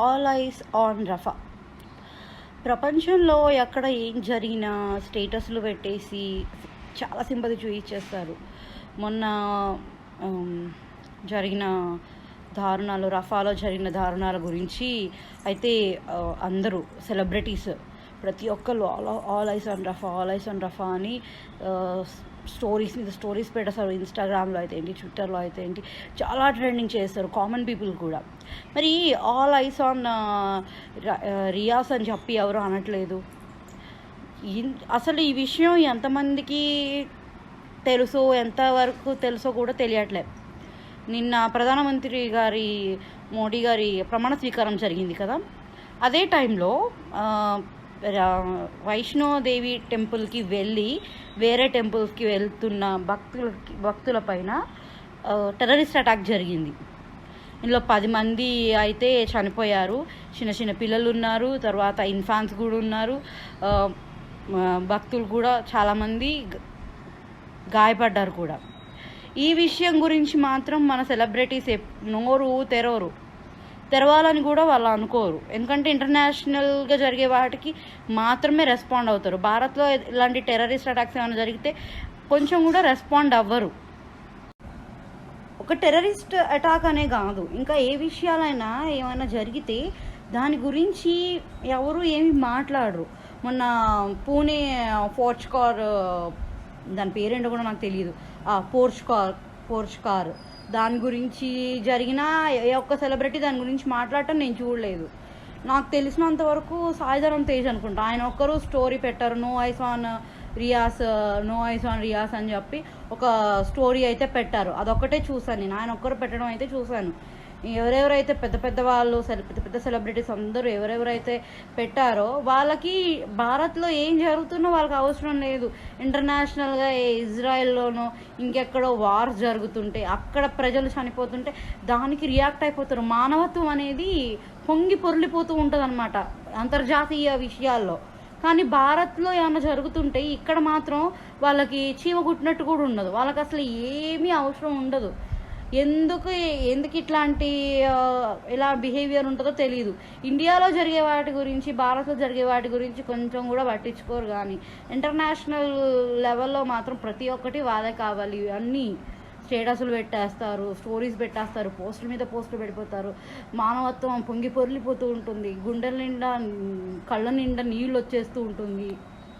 All eyes on రఫా. ప్రపంచంలో ఎక్కడ ఏం జరిగినా స్టేటస్లు పెట్టేసి చాలా సింపతి చూపించేస్తారు మొన్న జరిగిన దారుణాలు రఫాలో జరిగిన దారుణాల గురించి అయితే అందరూ సెలబ్రిటీస్ ప్రతి ఒక్కళ్ళు all all eyes on Rafah all eyes on Rafah అని స్టోరీస్ మీద స్టోరీస్ పెట్టేస్తారు ఇన్స్టాగ్రామ్లో అయితే ఏంటి ట్విట్టర్లో అయితే ఏంటి చాలా ట్రెండింగ్ చేస్తారు కామన్ పీపుల్ కూడా. మరి ఆల్ ఐస్ ఆన్ రియాస్ అని చెప్పి ఎవరు అనట్లేదు. అసలు ఈ విషయం ఎంతమందికి తెలుసో ఎంతవరకు తెలుసో కూడా తెలియట్లేదు నిన్న ప్రధానమంత్రి గారి మోడీ గారి ప్రమాణ స్వీకారం జరిగింది కదా. అదే టైంలో వైష్ణోదేవి టెంపుల్కి వెళ్ళి వేరే టెంపుల్స్కి వెళ్తున్న భక్తులకి భక్తుల పైన టెర్రరిస్ట్ అటాక్ జరిగింది. ఇందులో పది మంది అయితే చనిపోయారు. చిన్న చిన్న పిల్లలు ఉన్నారు. తర్వాత ఇన్ఫాన్స్ కూడా ఉన్నారు. భక్తులు కూడా చాలామంది గాయపడ్డారు కూడా. ఈ విషయం గురించి మాత్రం మన సెలబ్రిటీస్ నోరు తెరవరు. తెరవాలని కూడా వాళ్ళు అనుకోరు. ఎందుకంటే ఇంటర్నేషనల్గా జరిగే వాటికి మాత్రమే రెస్పాండ్ అవుతారు. భారత్లో ఇలాంటి టెర్రరిస్ట్ అటాక్స్ ఏమైనా జరిగితే కొంచెం కూడా రెస్పాండ్ అవ్వరు. ఒక టెర్రరిస్ట్ అటాక్ అనే కాదు. ఇంకా ఏ విషయాలైనా ఏమైనా జరిగితే దాని గురించి ఎవరు ఏమి మాట్లాడరు. మొన్న పూణే ఫోర్చ్కార్ దాని పేరేంటో కూడా నాకు తెలియదు ఆ పోర్చ్కార్ పోర్చ్కార్ దాని గురించి జరిగిన ఏ ఒక్క సెలబ్రిటీ దాని గురించి మాట్లాడటం నేను చూడలేదు. నాకు తెలిసినంత వరకు సాయిధరం తేజ్ అనుకుంటా. ఆయన ఒక్కరు స్టోరీ పెట్టారు no eyes on Reasi no eyes on Reasi అని చెప్పి ఒక స్టోరీ అయితే పెట్టారు. అదొక్కటే చూసాను నేను. ఆయన ఒక్కరు పెట్టడం అయితే చూశాను. ఎవరెవరైతే పెద్ద పెద్ద వాళ్ళు పెద్ద పెద్ద సెలబ్రిటీస్ అందరూ ఎవరెవరైతే పెట్టారో వాళ్ళకి భారత్లో ఏం జరుగుతున్నో వాళ్ళకి అవసరం లేదు. ఇంటర్నేషనల్గా ఇజ్రాయెల్లోనో ఇంకెక్కడో వార్స్ జరుగుతుంటే అక్కడ ప్రజలు చనిపోతుంటే దానికి రియాక్ట్ అయిపోతారు. మానవత్వం అనేది పొంగి పొర్లిపోతూ ఉంటుంది అనమాట అంతర్జాతీయ విషయాల్లో. కానీ భారత్లో ఏమైనా జరుగుతుంటే ఇక్కడ మాత్రం వాళ్ళకి చీమ కుట్టినట్టు కూడా ఉండదు. వాళ్ళకి అసలు ఏమీ అవసరం ఉండదు. ఎందుకు ఎందుకు ఇట్లాంటి ఇలా బిహేవియర్ ఉంటుందో తెలియదు ఇండియాలో జరిగే వాటి గురించి భారత్లో జరిగే వాటి గురించి కొంచెం కూడా పట్టించుకోరు కానీ ఇంటర్నేషనల్ లెవెల్లో మాత్రం ప్రతి ఒక్కటి వాళ్ళే కావాలి అన్నీ. స్టేటస్లు పెట్టేస్తారు స్టోరీస్ పెట్టేస్తారు పోస్టుల మీద పోస్టులు పెడిపోతారు. మానవత్వం పొంగి పొర్లిపోతూ ఉంటుంది. గుండెల నిండా కళ్ళ నిండా నీళ్ళు వచ్చేస్తూ ఉంటుంది.